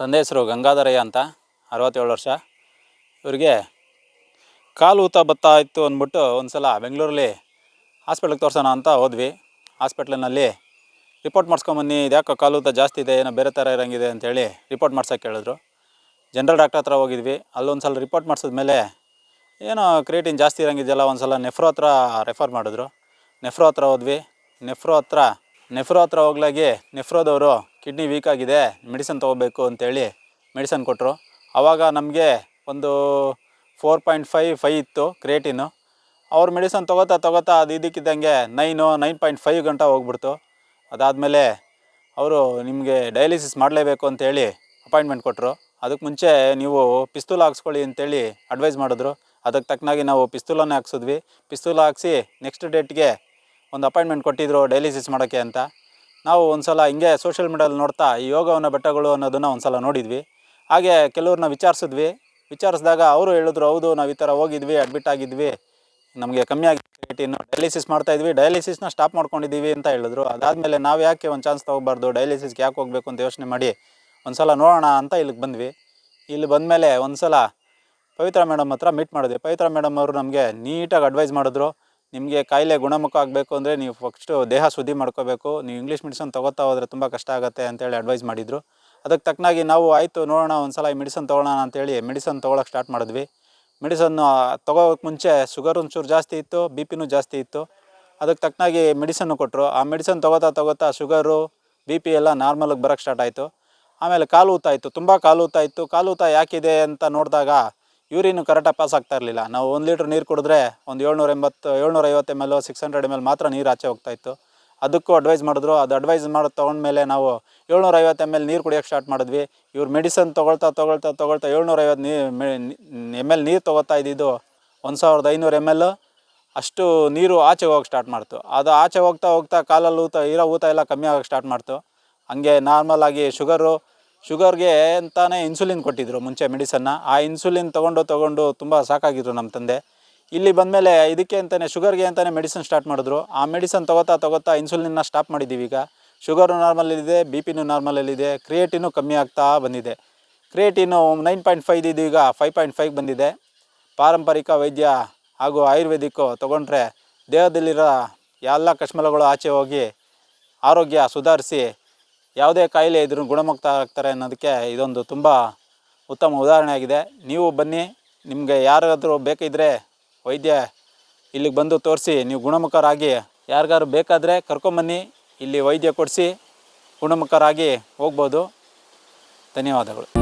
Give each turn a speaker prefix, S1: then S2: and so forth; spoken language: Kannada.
S1: ತಂದೆ ಹೆಸರು ಗಂಗಾಧರಯ್ಯ ಅಂತ, ಅರವತ್ತೇಳು ವರ್ಷ. ಇವರಿಗೆ ಕಾಲು ಊತ ಬತ್ತಾ ಇತ್ತು ಅಂದ್ಬಿಟ್ಟು ಒಂದು ಸಲ ಬೆಂಗಳೂರಲ್ಲಿ ಹಾಸ್ಪಿಟ್ಲಿಗೆ ತೋರ್ಸೋಣ ಅಂತ ಹೋದ್ವಿ. ಹಾಸ್ಪಿಟ್ಲಿನಲ್ಲಿ ರಿಪೋರ್ಟ್ ಮಾಡಿಸ್ಕೊಂಬನ್ನಿ ಇದ್ಯಾಕೋ ಕಾಲು ಊತ ಜಾಸ್ತಿ ಇದೆ, ಏನೋ ಬೇರೆ ಥರ ಇರೋಂಗಿದೆ ಅಂತೇಳಿ ರಿಪೋರ್ಟ್ ಮಾಡ್ಸೋಕೆ ಹೇಳಿದ್ರು. ಜನರಲ್ ಡಾಕ್ಟರ್ ಹತ್ರ ಹೋಗಿದ್ವಿ. ಅಲ್ಲೊಂದು ಸಲ ರಿಪೋರ್ಟ್ ಮಾಡಿಸಿದ್ಮೇಲೆ ಏನೋ ಕ್ರಿಯೇಟಿನ್ ಜಾಸ್ತಿ ಇರೋಂಗಿದೆಯಲ್ಲ ಒಂದು ಸಲ ನೆಫ್ರೋ ಹತ್ರ ರೆಫರ್ ಮಾಡಿದ್ರು. ನೆಫ್ರೋ ಹತ್ರ ಹೋದ್ವಿ. ನೆಫ್ರೋ ಹತ್ರ ನೆಫ್ರೋ ಹತ್ರ ಹೋಗ್ಲಾಗಿ ನೆಫ್ರೋದವರು ಕಿಡ್ನಿ ವೀಕ್ ಆಗಿದೆ ಮೆಡಿಸನ್ ತೊಗೋಬೇಕು ಅಂತೇಳಿ ಮೆಡಿಸನ್ ಕೊಟ್ಟರು ಆವಾಗ ನಮಗೆ ಒಂದು ಫೋರ್ ಪಾಯಿಂಟ್ ಫೈವ್ ಫೈ ಇತ್ತು ಕ್ರಿಯೇಟಿನು ಅವ್ರು ಮೆಡಿಸನ್ ತೊಗೋತಾ ತೊಗೋತಾ ಅದು ಇದಕ್ಕಿದ್ದಂಗೆ ನೈನು ನೈನ್ ಪಾಯಿಂಟ್ ಫೈವ್ ಗಂಟೆ ಹೋಗ್ಬಿಡ್ತು. ಅದಾದಮೇಲೆ ಅವರು ನಿಮಗೆ ಡಯಾಲಿಸಿಸ್ ಮಾಡಲೇಬೇಕು ಅಂತೇಳಿ ಅಪಾಯಿಂಟ್ಮೆಂಟ್ ಕೊಟ್ಟರು ಅದಕ್ಕೆ ಮುಂಚೆ ನೀವು ಪಿಸ್ತೂಲ್ ಹಾಕ್ಸ್ಕೊಳ್ಳಿ ಅಂತೇಳಿ ಅಡ್ವೈಸ್ ಮಾಡಿದ್ರು. ಅದಕ್ಕೆ ತಕ್ಕನಾಗಿ ನಾವು ಪಿಸ್ತೂಲನ್ನೇ ಹಾಕ್ಸಿದ್ವಿ. ಪಿಸ್ತೂಲ್ ಹಾಕ್ಸಿ ನೆಕ್ಸ್ಟ್ ಡೇಟ್ಗೆ ಒಂದು ಅಪಾಯಿಂಟ್ಮೆಂಟ್ ಕೊಟ್ಟಿದ್ರು ಡಯಾಲಿಸಿಸ್ ಮಾಡೋಕ್ಕೆ ಅಂತ. ನಾವು ಒಂದು ಸಲ ಹಿಂಗೆ ಸೋಷಿಯಲ್ ಮೀಡಿಯಲ್ಲಿ ನೋಡ್ತಾ ಈ ಯೋಗವನ್ನ ಬೆಟ್ಟಗಳು ಅನ್ನೋದನ್ನು ಒಂದು ಸಲ ನೋಡಿದ್ವಿ. ಹಾಗೆ ಕೆಲವ್ರನ್ನ ವಿಚಾರಿಸಿದ್ವಿ. ವಿಚಾರಿಸಿದಾಗ ಅವರು ಹೇಳಿದ್ರು, ಹೌದು, ನಾವು ಈ ಥರ ಹೋಗಿದ್ವಿ ಅಡ್ಮಿಟ್ ಆಗಿದ್ವಿ. ನಮಗೆ ಕಮ್ಮಿ ಆಗಿ ಡಯಾಲಿಸಿಸ್ ಮಾಡ್ತಾ ಇದ್ವಿ. ಡಯಾಲಿಸಿಸ್ನ ಸ್ಟಾಪ್ ಮಾಡ್ಕೊಂಡಿದ್ದೀವಿ ಅಂತ ಹೇಳಿದ್ರು. ಅದಾದಮೇಲೆ ನಾವು ಯಾಕೆ ಒಂದು ಚಾನ್ಸ್ ತೊಗೋಬಾರ್ದು? ಡಯಾಲಿಸಿಸ್ಗೆ ಯಾಕೆ ಹೋಗಬೇಕು ಅಂತ ಯೋಚನೆ ಮಾಡಿ ಒಂದು ಸಲ ನೋಡೋಣ ಅಂತ ಇಲ್ಲಿಗೆ ಬಂದ್ವಿ. ಇಲ್ಲಿ ಬಂದಮೇಲೆ ಒಂದು ಸಲ ಪವಿತ್ರ ಮೇಡಮ್ ಹತ್ರ ಮೀಟ್ ಮಾಡಿದ್ವಿ. ಪವಿತ್ರ ಮೇಡಮ್ ಅವರು ನಮಗೆ ನೀಟಾಗಿ ಅಡ್ವೈಸ್ ಮಾಡಿದ್ರು. ನಿಮಗೆ ಕಾಯಿಲೆ ಗುಣಮುಖ ಆಗಬೇಕು ಅಂದರೆ ನೀವು ಫಸ್ಟು ದೇಹ ಶುದ್ಧಿ ಮಾಡ್ಕೋಬೇಕು. ನೀವು ಇಂಗ್ಲೀಷ್ ಮೆಡಿಸನ್ ತೊಗೋತಾ ಹೋದರೆ ತುಂಬ ಕಷ್ಟ ಆಗುತ್ತೆ ಅಂತೇಳಿ ಅಡ್ವೈಸ್ ಮಾಡಿದರು. ಅದಕ್ಕೆ ತಕ್ಕನಾಗಿ ನಾವು ಆಯಿತು, ನೋಡೋಣ ಒಂದು ಸಲ ಈ ಮೆಡಿಸನ್ ತೊಗೊಳ್ಳೋಣ ಅಂತೇಳಿ ಮೆಡಿಸನ್ ತೊಗೊಳಕ್ಕೆ ಸ್ಟಾರ್ಟ್ ಮಾಡಿದ್ವಿ. ಮೆಡಿಸನ್ನು ತೊಗೋಕ್ಕೆ ಮುಂಚೆ ಶುಗರ್ ಒಂಚೂರು ಜಾಸ್ತಿ ಇತ್ತು ಬಿ ಪಿನೂ ಜಾಸ್ತಿ ಇತ್ತು. ಅದಕ್ಕೆ ತಕ್ಕನಾಗಿ ಮೆಡಿಸನ್ನು ಕೊಟ್ಟರು ಆ ಮೆಡಿಸನ್ ತೊಗೋತಾ ತೊಗೋತಾ ಶುಗರು ಬಿ ಪಿ ಎಲ್ಲ ನಾರ್ಮಲಾಗಿ ಬರೋಕ್ಕೆ ಸ್ಟಾರ್ಟ್ ಆಯಿತು. ಆಮೇಲೆ ಕಾಲು ಊತ ಇತ್ತು ತುಂಬ ಕಾಲು ಊತ ಇತ್ತು ಕಾಲು ಊತ ಯಾಕಿದೆ ಅಂತ ನೋಡಿದಾಗ ಯೂರಿನು ಕರೆಕ್ಟಾಗಿ ಪಾಸ್ ಆಗ್ತಾ ಇರಲಿಲ್ಲ. ನಾವು ಒಂದು ಲೀಟ್ರ್ ನೀರು ಕುಡಿದ್ರೆ ಒಂದು ಏಳ್ನೂರ ಎಂಬತ್ತು, ಏಳ್ನೂರ ಐವತ್ತು M L six hundred M L ಮಾತ್ರ ನೀರು ಆಚೆ ಹೋಗ್ತಾ ಇತ್ತು. ಅದಕ್ಕೂ ಅಡ್ವೈಸ್ ಮಾಡಿದ್ರು. ಅದು ಅಡ್ವೈಸ್ ಮಾಡಿ, ತೊಗೊಂಡ್ಮೇಲೆ ನಾವು ಏಳ್ನೂರ ಐವತ್ತು ಎಂ ಎಲ್ ನೀರು ಕುಡಿಯೋಕ್ಕೆ ಸ್ಟಾರ್ಟ್ ಮಾಡಿದ್ವಿ. ಇವ್ರು ಮೆಡಿಸನ್ ತೊಗೊಳ್ತಾ ತೊಗೊಳ್ತಾ ತೊಗೊಳ್ತಾ ಏಳ್ನೂರ ಐವತ್ತು ನೀ ಎಂ ಎಲ್ ನೀರು ತೊಗೋತಾ ಇದ್ದಿದ್ದು ಒಂದು ಸಾವಿರದ ಐನೂರು ಎಂ ಎಲ್ ಅಷ್ಟು ನೀರು ಆಚೆ ಹೋಗಕ್ಕೆ ಸ್ಟಾರ್ಟ್ ಮಾಡ್ತು. ಅದು ಆಚೆ ಹೋಗ್ತಾ ಹೋಗ್ತಾ ಕಾಲಲ್ಲಿ ಊತ, ಇರೋ ಊತ ಎಲ್ಲ ಕಮ್ಮಿ ಆಗೋಕ್ಕೆ ಸ್ಟಾರ್ಟ್ ಮಾಡ್ತು. ಹಂಗೆ ನಾರ್ಮಲ್ ಆಗಿ ಶುಗರು ಶುಗರ್ಗೆ ಅಂತಾನೆ ಇನ್ಸುಲಿನ್ ಕೊಟ್ಟಿದ್ರು ಮುಂಚೆ ಮೆಡಿಸನ್ನ. ಆ ಇನ್ಸುಲಿನ್ ತೊಗೊಂಡು ತೊಗೊಂಡು ತುಂಬ ಸಾಕಾಗಿದ್ರು ನಮ್ಮ ತಂದೆ. ಇಲ್ಲಿ ಬಂದಮೇಲೆ ಇದಕ್ಕೆ ಅಂತಲೇ ಶುಗರ್ಗೆ ಅಂತಲೇ ಮೆಡಿಸಿನ್ ಸ್ಟಾರ್ಟ್ ಮಾಡಿದ್ರು. ಆ ಮೆಡಿಸನ್ ತೊಗೋತಾ ತೊಗೋತಾ ಇನ್ಸುಲಿನ್ನ ಸ್ಟಾಪ್ ಮಾಡಿದ್ದೀವಿ ಈಗ. ಶುಗರು ನಾರ್ಮಲಲ್ಲಿದೆ ಬಿ ಪಿನೂ ನಾರ್ಮಲಲ್ಲಿದೆ ಕ್ರಿಯೇಟಿನೂ ಕಮ್ಮಿ ಆಗ್ತಾ ಬಂದಿದೆ. ಕ್ರಿಯೇಟಿನು ನೈನ್ ಪಾಯಿಂಟ್ ಫೈವ್ ಇದ್ದು ಈಗ ಫೈವ್ ಪಾಯಿಂಟ್ ಫೈವ್ ಬಂದಿದೆ. ಪಾರಂಪರಿಕ ವೈದ್ಯ ಹಾಗೂ ಆಯುರ್ವೇದಿಕ್ಕು ತೊಗೊಂಡ್ರೆ ದೇಹದಲ್ಲಿರೋ ಎಲ್ಲ ಕಶ್ಮಲಗಳು ಆಚೆ ಹೋಗಿ ಆರೋಗ್ಯ ಸುಧಾರಿಸಿ ಯಾವುದೇ ಕಾಯಿಲೆ ಇದ್ರೂ ಗುಣಮುಕ್ತ ಆಗ್ತಾರೆ ಅನ್ನೋದಕ್ಕೆ ಇದೊಂದು ತುಂಬ ಉತ್ತಮ ಉದಾಹರಣೆ ಆಗಿದೆ ನೀವು ಬನ್ನಿ, ನಿಮಗೆ ಯಾರಾದರೂ ಬೇಕಿದ್ದರೆ ವೈದ್ಯ ಇಲ್ಲಿಗೆ ಬಂದು ತೋರಿಸಿ, ನೀವು ಗುಣಮುಖರಾಗಿ ಯಾರಿಗಾರು ಬೇಕಾದರೆ ಕರ್ಕೊಂಬನ್ನಿ, ಇಲ್ಲಿ ವೈದ್ಯ ಕೊಡಿಸಿ ಗುಣಮುಖರಾಗಿ ಹೋಗ್ಬೋದು. ಧನ್ಯವಾದಗಳು.